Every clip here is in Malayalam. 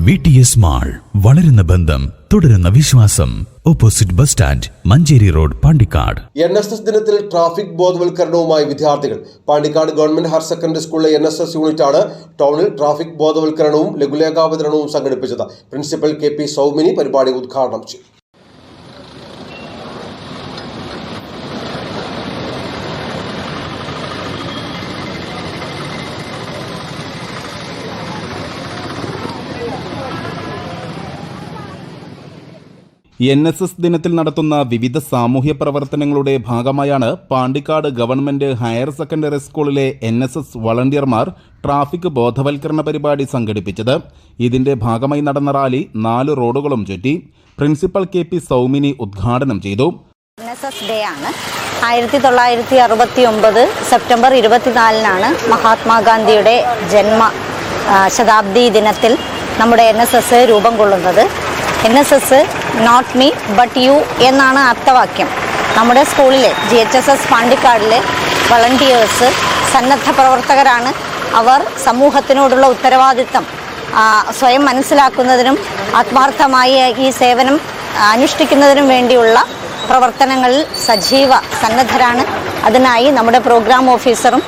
വി ടി എസ് മാൾ വളരുന്ന ബന്ധം തുടരുന്ന വിശ്വാസം. Opposite bus stand Manjeri road Pandikkad. N S S ദിനത്തിൽ ട്രാഫിക് ബോധവൽക്കരണവുമായി വിദ്യാർത്ഥികൾ. പാണ്ടിക്കാട് ഗവൺമെന്റ് ഹയർ സെക്കൻഡറി സ്കൂളിലെ എൻ എസ് എസ് യൂണിറ്റാണ് ടൗണിൽ ട്രാഫിക് ബോധവൽക്കരണവും ലഘുലേഖാ വിതരണവും സംഘടിപ്പിച്ചത്. പ്രിൻസിപ്പൽ കെ പി സൗമിനി പരിപാടി ഉദ്ഘാടനം ചെയ്തു. എൻ എസ് എസ് ദിനത്തിൽ നടത്തുന്ന വിവിധ സാമൂഹ്യ പ്രവർത്തനങ്ങളുടെ ഭാഗമായാണ് പാണ്ടിക്കാട് ഗവൺമെന്റ് ഹയർ സെക്കൻഡറി സ്കൂളിലെ എൻ എസ് എസ് വളണ്ടിയർമാർ ട്രാഫിക് ബോധവൽക്കരണ പരിപാടി സംഘടിപ്പിച്ചത്. ഇതിന്റെ ഭാഗമായി നടന്ന റാലി നാല് റോഡുകളും ചുറ്റി. പ്രിൻസിപ്പൽ കെ പി സൗമിനി ഉദ്ഘാടനം ചെയ്തു. ഡേ ആണ് ആയിരത്തി തൊള്ളായിരത്തി അറുപത്തി ഒമ്പത് സെപ്റ്റംബർ ഇരുപത്തിനാലിനാണ് മഹാത്മാഗാന്ധിയുടെ ജന്മ ശതാബ്ദി ദിനത്തിൽ നമ്മുടെ എൻ എസ് എസ് രൂപം കൊള്ളുന്നത്. N S S not me but you എന്നാണ് അർത്ഥവാക്യം. നമ്മുടെ സ്കൂളിലെ ജി എച്ച് എസ് എസ് പാണ്ടിക്കാടിലെ വളണ്ടിയേഴ്സ് സന്നദ്ധ പ്രവർത്തകരാണ് അവർ സമൂഹത്തിനോടുള്ള ഉത്തരവാദിത്തം സ്വയം മനസ്സിലാക്കുന്നതിനും ആത്മാർത്ഥമായി ഈ സേവനം അനുഷ്ഠിക്കുന്നതിനും വേണ്ടിയുള്ള പ്രവർത്തനങ്ങളിൽ സജീവ സന്നദ്ധരാണ്. അതിനായി നമ്മുടെ പ്രോഗ്രാം ഓഫീസറും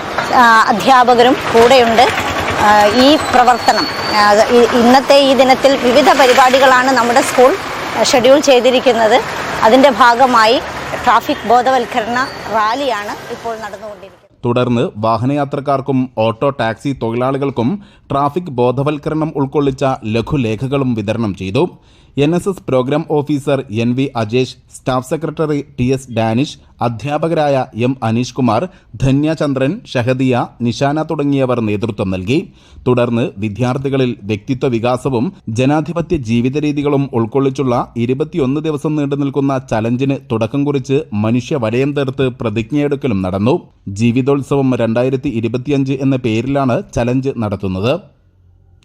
അധ്യാപകരും കൂടെയുണ്ട്. ഈ പ്രവർത്തനം ഇന്നത്തെ ഈ ദിനത്തിൽ വിവിധ പരിപാടികളാണ് നമ്മുടെ സ്കൂൾ ഷെഡ്യൂൾ ചെയ്തിരിക്കുന്നത്. അതിന്റെ ഭാഗമായി ട്രാഫിക് ബോധവൽക്കരണ റാലിയാണ് ഇപ്പോൾ നടന്നുകൊണ്ടിരിക്കുന്നത്. തുടർന്ന് വാഹനയാത്രക്കാർക്കും ഓട്ടോ ടാക്സി തൊഴിലാളികൾക്കും ട്രാഫിക് ബോധവൽക്കരണം ഉൾക്കൊള്ളിച്ച ലഘുലേഖകളും വിതരണം ചെയ്തു. N S S programme officer N V Ajesh staff secretary T S Danish അധ്യാപകരായ എം അനീഷ് കുമാർ ധന്യചന്ദ്രൻ ഷഹദിയ നിഷാന തുടങ്ങിയവർ നേതൃത്വം നൽകി. തുടർന്ന് വിദ്യാർത്ഥികളിൽ വ്യക്തിത്വ വികാസവും ജനാധിപത്യ ജീവിത രീതികളും ഉൾക്കൊള്ളിച്ചുള്ള ഇരുപത്തിയൊന്ന് ദിവസം നീണ്ടു നിൽക്കുന്ന ചലഞ്ചിന് തുടക്കം കുറിച്ച് മനുഷ്യ വലയം തീർത്ത് പ്രതിജ്ഞയെടുക്കലും നടന്നു. ജീവിതോത്സവം രണ്ടായിരത്തി എന്ന പേരിലാണ് ചലഞ്ച് നടത്തുന്നത്.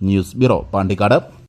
News bureau Pandikkad.